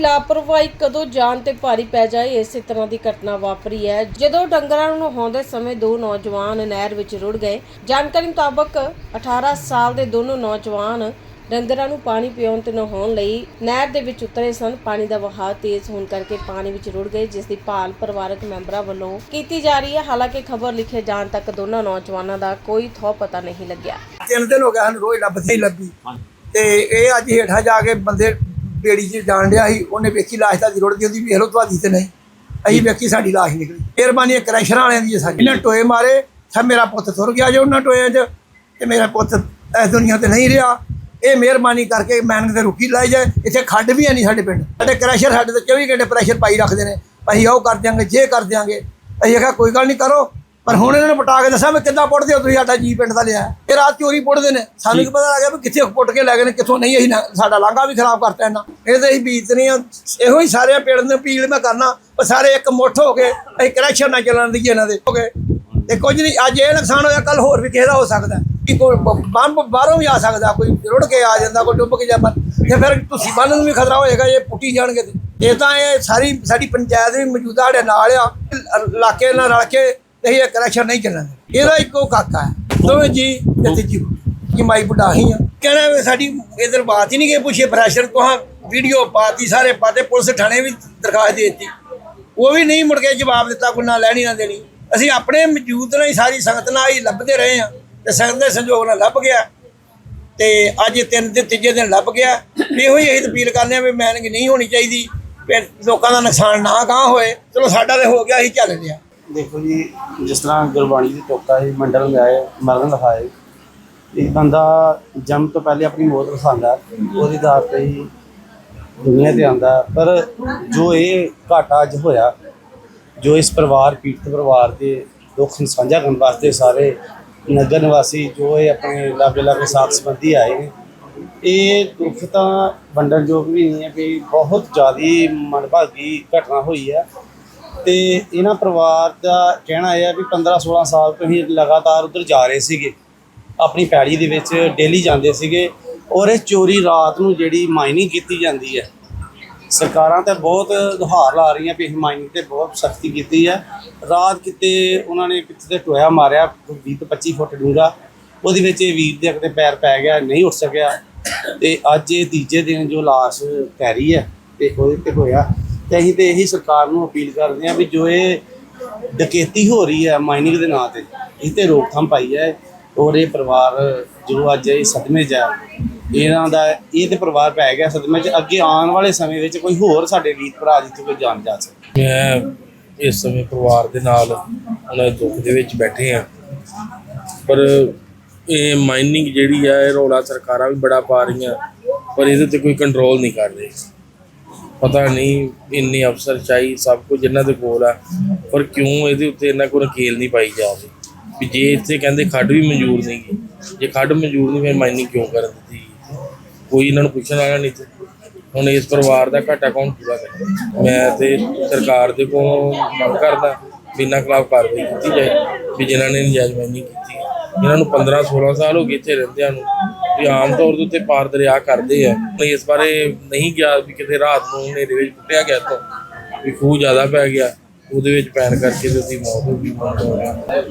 ਲਾਪਰਵਾਹੀ ਕਦੋਂ ਜਾਨ ਤੇ ਭਾਰੀ ਪੈ ਜਾਏ ਇਸੇ ਤਰ੍ਹਾਂ ਦੀ ਘਟਨਾ ਵਾਪਰੀ ਹੈ। ਜਦੋਂ ਡੰਗਰਾਂ ਨੂੰ ਨਹਾਉਂਦੇ ਸਮੇਂ ਦੋ ਨੌਜਵਾਨ ਨਹਿਰ ਵਿੱਚ ਰੁੜ ਗਏ ਜਾਣਕਾਰੀ ਮੁਤਾਬਕ 18 ਸਾਲ ਦੇ ਦੋਨੋਂ ਨੌਜਵਾਨ ਡੰਗਰਾਂ ਨੂੰ ਪਾਣੀ ਪਿਆਉਣ ਤੇ ਨਹਾਉਣ ਲਈ ਨਹਿਰ ਦੇ ਵਿੱਚ ਉਤਰੇ ਸਨ। ਪਾਣੀ ਦਾ ਵਹਾਅ ਤੇਜ਼ ਹੋਣ ਕਰਕੇ ਪਾਣੀ ਵਿੱਚ ਰੁੜ ਗਏ ਜਿਸ ਦੀ ਭਾਲ ਪਰਿਵਾਰਕ ਮੈਂਬਰਾਂ ਵੱਲੋਂ ਕੀਤੀ ਜਾ ਰਹੀ ਹੈ। ਹਾਲਾਂਕਿ ਖਬਰ ਲਿਖੇ ਜਾਣ ਤੱਕ ਦੋਨਾਂ ਨੌਜਵਾਨਾਂ ਦਾ ਕੋਈ ਥੋ ਪਤਾ ਨਹੀਂ ਲੱਗਿਆ। ਤਿੰਨ ਦਿਨ ਹੋ ਗਏ ਹਨ ਰੋਜ਼ ਲੱਭਦੀ ਹੀ ਲੱਭੀ ਤੇ ਇਹ ਅੱਜ ਹੇਠਾਂ ਜਾ ਕੇ ਬੰਦੇ ਬੇੜੀ 'ਚ ਜਾਣ ਡਿਆ ਸੀ ਉਹਨੇ ਵੇਖੀ ਲਾਸ਼ ਤਾਂ ਰੁੜਦੀ ਉਹਦੀ ਵੇਖ ਲੋ ਤੁਹਾਡੀ ਤੇ ਨਹੀਂ। ਅਸੀਂ ਵੇਖੀ ਸਾਡੀ ਲਾਸ਼ ਨਿਕਲੀ। ਮਿਹਰਬਾਨੀ ਇਹ ਕਰੈਸ਼ਰਾਂ ਵਾਲਿਆਂ ਦੀ ਹੈ ਸਾਡੀ। ਇਹਨਾਂ ਟੋਏ ਮਾਰੇ ਸਾ ਮੇਰਾ ਪੁੱਤ ਤੁਰ ਗਿਆ ਜੋ ਉਹਨਾਂ ਟੋਇਆਂ 'ਚ ਤੇ ਮੇਰਾ ਪੁੱਤ ਇਸ ਦੁਨੀਆ ਤੇ ਨਹੀਂ ਰਿਹਾ। ਇਹ ਮਿਹਰਬਾਨੀ ਕਰਕੇ ਮੈਨਕ ਤੇ ਰੁਕੀ ਲਾਈ ਜਾਏ ਇੱਥੇ ਖੱਡ ਵੀ ਹੈ ਨਹੀਂ ਸਾਡੇ ਪਿੰਡ। ਸਾਡੇ ਕਰੈਸ਼ਰ ਸਾਡੇ ਤੇ 24 ਘੰਟੇ ਪ੍ਰੈਸ਼ਰ ਪਾਈ ਰੱਖਦੇ ਨੇ। ਅਸੀਂ ਉਹ ਕਰ ਦਿਆਂਗੇ ਜੇ ਕਰ ਦਿਆਂਗੇ। ਅਸੀਂ ਕਿਹਾ ਕੋਈ ਗੱਲ ਨਹੀਂ ਕਰੋ ਪਰ ਹੁਣ ਇਹਨਾਂ ਨੇ ਪਟਾ ਕੇ ਦੱਸਿਆ ਵੀ ਕਿੱਦਾਂ ਪੁੱਟਦੇ ਹੋ ਤੁਸੀਂ ਸਾਡਾ ਜੀ ਪਿੰਡ ਦਾ ਲਿਆ। ਇਹ ਰਾਤ ਚੋਰੀ ਪੁੱਟਦੇ ਨੇ। ਸਾਨੂੰ ਕੀ ਪਤਾ ਲੱਗਿਆ ਵੀ ਕਿੱਥੇ ਪੁੱਟ ਕੇ ਲੈ ਗਏ ਨੇ ਕਿੱਥੋਂ ਨਹੀਂ ਅਸੀਂ ਨਾ- ਸਾਡਾ ਲਾਂਘਾ ਵੀ ਖਰਾਬ ਕਰਤਾ ਇਹਨਾਂ। ਇਹ ਤੇ ਅਸੀਂ ਬੀਤਨੀ ਆ ਇਹੋ ਹੀ ਸਾਰੇ ਪਿੰਡ ਦੇ ਅਪੀਲ ਮੈਂ ਕਰਨਾ ਪਰ ਸਾਰੇ ਇੱਕ ਮੁੱਠ ਹੋ ਕੇ ਅਸੀਂ ਕਰੈਕਸ਼ਨ ਨਾ ਚੱਲਣ ਦੀ ਇਹਨਾਂ ਦੇ। ਹੋ ਗਏ। ਤੇ ਕੁਝ ਨਹੀਂ ਅੱਜ ਇਹ ਨੁਕਸਾਨ ਹੋਇਆ ਕੱਲ ਹੋਰ ਵੀ ਕਿਸੇ ਦਾ ਹੋ ਸਕਦਾ ਕਿ ਕੋਈ ਬੰਬ ਬਾਹਰੋਂ ਵੀ ਆ ਸਕਦਾ ਕੋਈ ਰੁੜ ਕੇ ਆ ਜਾਂਦਾ ਕੋਈ ਡੁੱਬ ਕੇ ਜਾਂਦਾ। ਤੇ ਫਿਰ ਤੁਸੀਂ ਬੰਨ ਨੂੰ ਵੀ ਖਤਰਾ ਹੋਏਗਾ ਇਹ ਪੁੱਟੀ ਜਾਣਗੇ ਤੇ। ਇਹ ਤਾਂ ਇਹ ਸਾਰੀ ਸਾਡੀ ਪੰਚਾਇਤ ਵੀ ਮੌਜੂਦਾ ਸਾਡੇ ਨਾਲ ਆ। ਇਲਾਕੇ ਨਾਲ ਰਲ ਕੇ ਤੇ ਇਹ ਕਰੈਕਸ਼ਨ ਨਹੀਂ ਚੱਲਣਗੇ। ਇਹਦਾ ਇੱਕੋ ਕਾਕਾ ਹੈ ਦੋਵੇਂ ਜੀ ਤੇ ਤੀਜੀ ਕਿ ਮਾਈ ਬੁਢਾਹੀ ਆ। ਕਹਿਣਾ ਵੀ ਸਾਡੀ ਇਧਰ ਬਾਤ ਹੀ ਨਹੀਂ ਗਈ ਪੁੱਛੇ ਪ੍ਰੈਸ਼ਰ ਕੋਹਾਂ ਵੀਡੀਓ ਪਾਤੀ, ਸਾਰੇ ਪਾਤੇ, ਪੁਲਿਸ ਥਾਣੇ ਵੀ ਦਰਖਾਸਤ ਦੇ ਦਿੱਤੀ। ਉਹ ਵੀ ਨਹੀਂ ਮੁੜ ਕੇ ਜਵਾਬ ਦਿੱਤਾ, ਕੋਈ ਨਾ ਲੈਣੀ, ਨਾ ਦੇਣੀ। ਅਸੀਂ ਆਪਣੇ ਮੌਜੂਦ ਨਾਲ ਹੀ ਸਾਰੀ ਸੰਗਤ ਨਾਲ ਹੀ ਲੱਭਦੇ ਰਹੇ ਆ ਤੇ ਸੰਗਤ ਦੇ ਸੰਯੋਗ ਨਾਲ ਲੱਭ ਗਿਆ। ਤੇ ਅੱਜ ਤਿੰਨ ਤੇ ਤੀਜੇ ਦਿਨ ਲੱਭ ਗਿਆ। ਇਹੋ ਹੀ ਅਸੀਂ ਅਪੀਲ ਕਰਦੇ ਆ ਵੀ ਮੈਨਿੰਗ ਨਹੀਂ ਹੋਣੀ ਚਾਹੀਦੀ। ਲੋਕਾਂ ਦਾ ਨੁਕਸਾਨ ਨਾ ਗਾਂ ਹੋਏ। ਚਲੋ ਸਾਡਾ ਤੇ ਹੋ ਗਿਆ, ਅਸੀਂ ਚੱਲ ਲਿਆ ਦੇਖੋ ਜੀ, ਜਿਸ ਤਰ੍ਹਾਂ ਗੁਰਬਾਣੀ ਦੀ ਤੋਕਾ ਹੈ ਮੰਡਲ में ਮਰਨ ਲਿਖਾਏ ਇੱਕ ਬੰਦਾ ਜਨਮ ਤੋਂ ਪਹਿਲੇ ਆਪਣੀ ਮੌਤ ਰਸਾਂਦਾ ਉਹਦੀ ਦਾਤ ਤੇ ਹੀ ਦੁਨੀਆ ਤੇ ਆਂਦਾ ਪਰ ਜੋ ਇਹ ਘਾਟਾ ਅੱਜ ਹੋਇਆ, ਜੋ ਇਸ ਪਰਿਵਾਰ, ਪੀੜਤ ਪਰਿਵਾਰ ਦੇ ਦੁੱਖ ਨੂੰ ਸਾਂਝਾ ਕਰਨ ਵਾਸਤੇ ਸਾਰੇ ਨਗਰ ਨਿਵਾਸੀ, ਜੋ ਇਹ ਆਪਣੇ ਲਾਗੇ ਲਾਗੇ ਸਾਥ ਸੰਬੰਧੀ ਆਏ ਨੇ, ਇਹ ਦੁੱਖ ਤਾਂ ਵੰਡਣ ਯੋਗ ਵੀ ਨਹੀਂ ਹੈ ਵੀ ਬਹੁਤ ਜ਼ਿਆਦੀ ਮਨਭਾਗੀ ਘਟਨਾ ਹੋਈ ਹੈ। ਤੇ ਇਹਨਾਂ ਪਰਿਵਾਰ ਦਾ ਕਹਿਣਾ ਇਹ ਹੈ ਵੀ 15 16 ਸਾਲ ਤੋਂ ਹੀ ਲਗਾਤਾਰ ਉਧਰ ਜਾ ਰਹੇ ਸੀਗੇ। ਆਪਣੀ ਪੈੜੀ ਦੇ ਵਿੱਚ ਡੇਲੀ ਜਾਂਦੇ ਸੀਗੇ ਔਰ ਇਹ ਚੋਰੀ ਰਾਤ ਨੂੰ ਜਿਹੜੀ ਮਾਈਨਿੰਗ ਕੀਤੀ ਜਾਂਦੀ ਹੈ। ਸਰਕਾਰਾਂ ਤਾਂ ਬਹੁਤ ਦੁਹਾਰ ਲਾ ਰਹੀਆਂ ਵੀ ਅਸੀਂ ਮਾਈਨਿੰਗ ਤੇ ਬਹੁਤ ਸਖਤੀ ਕੀਤੀ ਹੈ। ਰਾਤ ਕਿਤੇ ਉਹਨਾਂ ਨੇ ਕਿਤੇ ਤੇ ਟੋਇਆ ਮਾਰਿਆ 20 ਤੋਂ 25 ਫੁੱਟ ਡੂੰਘਾ। ਉਹਦੇ ਵਿੱਚ ਇਹ ਵੀਰ ਦੇ ਕਿਤੇ ਪੈਰ ਪੈ ਗਿਆ, ਨਹੀਂ ਉੱਠ ਸਕਿਆ। ਤੇ ਅੱਜ ਇਹ ਤੀਜੇ ਦਿਨ ਜੋ ਲਾਸ਼ ਪੈ ਰਹੀ ਹੈ ਤੇ ਉਹਦੇ ਤੇ ਹੋਇਆ। ਤੇ ਅਸੀਂ ਤੇ ਇਹੀ ਸਰਕਾਰ ਨੂੰ ਅਪੀਲ ਕਰਦੇ ਹਾਂ ਵੀ ਜੋ ਇਹ ਡਕੈਤੀ ਹੋ ਰਹੀ ਹੈ ਮਾਈਨਿੰਗ ਦੇ ਨਾਂ ਤੇ, ਇਹ ਤੇ ਰੋਕਥਾਮ ਪਾਈ ਹੈ ਔਰ ਇਹ ਪਰਿਵਾਰ ਜੋ ਅੱਜ ਇਹ ਸਦਮੇ 'ਚ ਹੈ ਇਹਨਾਂ ਦਾ ਇਹ ਤੇ ਪਰਿਵਾਰ ਪੈ ਗਿਆ ਸਦਮੇ 'ਚ, ਅੱਗੇ ਆਉਣ ਵਾਲੇ ਸਮੇਂ ਵਿੱਚ ਕੋਈ ਹੋਰ ਸਾਡੇ ਵੀਰ ਭਰਾ ਜਿੱਥੇ ਕੋਈ ਜਾਣ ਜਾ ਸਕੇ। ਮੈਂ ਇਸ ਸਮੇਂ ਪਰਿਵਾਰ ਦੇ ਨਾਲ ਉਹਨਾਂ ਦੁੱਖ ਦੇ ਵਿੱਚ ਬੈਠੇ ਆ ਪਰ ਇਹ ਮਾਈਨਿੰਗ ਜਿਹੜੀ ਆ, ਇਹ ਰੌਲਾ ਸਰਕਾਰਾਂ ਵੀ ਬੜਾ ਪਾ ਰਹੀਆਂ, ਪਰ ਇਹਦੇ ਤੇ ਕੋਈ ਕੰਟਰੋਲ ਨਹੀਂ ਕਰ ਰਹੀ। ਪਤਾ ਨਹੀਂ ਇੰਨੇ ਅਫਸਰ ਚਾਹੀ, ਸਭ ਕੁਝ ਇਹਨਾਂ ਦੇ ਕੋਲ ਆ। ਪਰ ਕਿਉਂ ਇਹਦੇ ਉੱਤੇ ਇਹਨਾਂ ਕੋਲ ਨਕੇਲ ਨਹੀਂ ਪਾਈ ਜਾ ਰਹੀ? ਵੀ ਜੇ ਇੱਥੇ ਕਹਿੰਦੇ ਖੱਡ ਵੀ ਮਨਜ਼ੂਰ ਨਹੀਂ ਗੀ ਜੇ ਖੱਡ ਮਨਜ਼ੂਰ ਨਹੀਂ ਫਿਰ ਮਾਈਨਿੰਗ ਕਿਉਂ ਕਰਨ ਦਿੱਤੀ ਕੋਈ ਇਹਨਾਂ ਨੂੰ ਪੁੱਛਣ ਵਾਲਾ ਨਹੀਂ ਤੇ ਹੁਣ ਇਸ ਪਰਿਵਾਰ ਦਾ ਘਾਟਾ ਕੌਣ ਪੂਰਾ ਕਰੇ? ਮੈਂ ਤੇ ਸਰਕਾਰ ਦੇ ਕੋਲ ਮੰਗ ਕਰਦਾ ਵੀ ਇਹਨਾਂ ਖਿਲਾਫ ਕਾਰਵਾਈ ਕੀਤੀ ਜਾਏ, ਵੀ ਜਿਨ੍ਹਾਂ ਨੇ ਨਜਾਇਜ਼ ਮਾਈਨਿੰਗ ਕੀਤੀ ਇਹਨਾਂ ਨੂੰ 15 16 ਸਾਲ ਹੋ ਗਏ ਇੱਥੇ ਰਹਿੰਦਿਆਂ ਨੂੰ ਵੀ ਆਮ ਤੌਰ ਦੇ ਉੱਤੇ ਪਾਰ ਦਰਿਆ ਕਰਦੇ ਆ, ਤੇ ਇਸ ਬਾਰੇ ਨਹੀਂ ਗਿਆ ਵੀ ਕਿਤੇ ਰਾਤ ਨੂੰ ਹਨੇਰੇ ਵਿੱਚ ਟੁੱਟਿਆ ਗਿਆ ਤਾਂ ਵੀ ਖੂਹ ਜ਼ਿਆਦਾ ਪੈ ਗਿਆ, ਉਹਦੇ ਵਿੱਚ ਪੈਣ ਕਰਕੇ ਤੇ ਉਹਦੀ ਮੌਤ ਹੋ ਗਈ, ਮੌਤ ਹੋ ਗਿਆ।